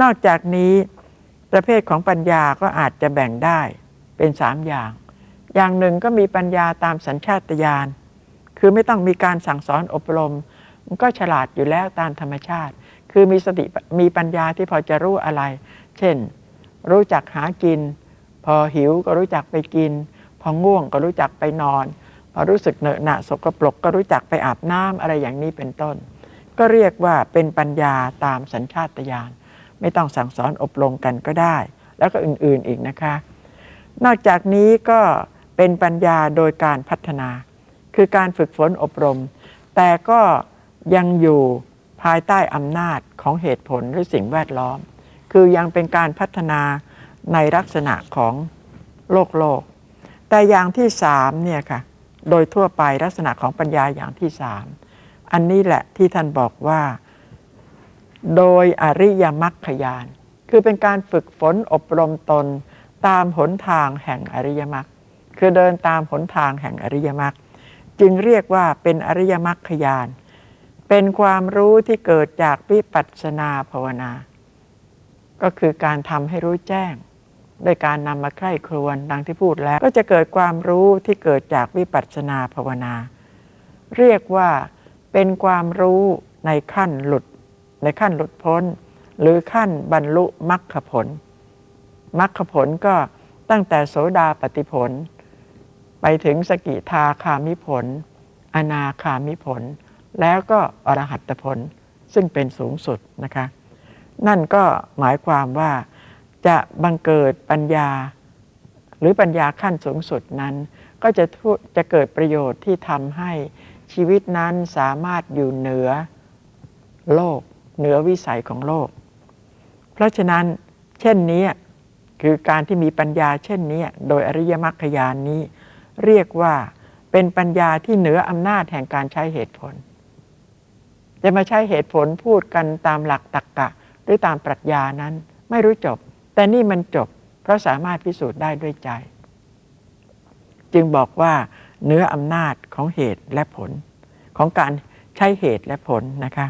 นอกจากนี้ประเภทของปัญญาก็อาจจะแบ่งได้เป็นสามอย่าง อย่างหนึ่งก็มีปัญญาตามสัญชาตญาณคือไม่ต้องมีการสั่งสอนอบรม มันก็ฉลาดอยู่แล้วตามธรรมชาติ คือมีสติมีปัญญาที่พอจะรู้อะไร เช่น รู้จักหากิน พอหิวก็รู้จักไปกิน พอง่วงก็รู้จักไปนอน พอรู้สึกเหนอะหนะสกปรกก็รู้จักไปอาบน้ำอะไรอย่างนี้เป็นต้น ก็เรียกว่าเป็นปัญญาตามสัญชาตญาณ ไม่ต้องสั่งสอนอบรมกันก็ได้ แล้วก็อื่นๆอีกนะคะ นอกจากนี้ก็เป็นปัญญาโดยการพัฒนา คือการฝึกฝนอบรม แต่ก็ยังอยู่ภายใต้อำนาจของเหตุผลหรือสิ่งแวดล้อม คือยังเป็นการพัฒนาในลักษณะของโลกโลก แต่อย่างที่สามเนี่ยค่ะ โดยทั่วไปลักษณะของปัญญาอย่างที่สาม อันนี้แหละที่ท่านบอกว่า โดยอริยมรรคยาน คือเป็นการฝึกฝนอบรมตนตามหนทางแห่งอริยมรรคคือเดินตามหนทางแห่งอริยมรรคจึงเรียกว่าเป็นอริยมรรคยาน เป็นความรู้ที่เกิดจากวิปัสสนาภาวนา ก็คือการทำให้รู้แจ้งโดยการนำมาใคร่ครวญดังที่พูดแล้ว ก็จะเกิดความรู้ที่เกิดจากวิปัสสนาภาวนา เรียกว่าเป็นความรู้ในขั้นหลุด ในขั้นหลุดพ้น หรือขั้นบรรลุมรรคผลมรรคผลก็ตั้งแต่โสดาปฏิผล ไปถึงสกิทาคามิผล อนาคามิผล แล้วก็อรหัตผลซึ่งเป็นสูงสุดนะคะ นั่นก็หมายความว่าจะบังเกิดปัญญา หรือปัญญาขั้นสูงสุดนั้น ก็จะจะเกิดประโยชน์ที่ทำให้ชีวิตนั้นสามารถอยู่เหนือโลก เหนือวิสัยของโลก เพราะฉะนั้นเช่นนี้คือการที่มีปัญญาเช่นนี้โดยอริยมรรคยานนี้ เรียกว่าเป็นปัญญาที่เหนืออำนาจแห่งการใช้เหตุผล จะมาใช้เหตุผลพูดกันตามหลักตรรกกะ หรือตามปรัชญานั้นไม่รู้จบ แต่นี่มันจบ เพราะสามารถพิสูจน์ได้ด้วยใจ จึงบอกว่าเนื้ออำนาจของเหตุและผล ของการใช้เหตุและผลนะคะ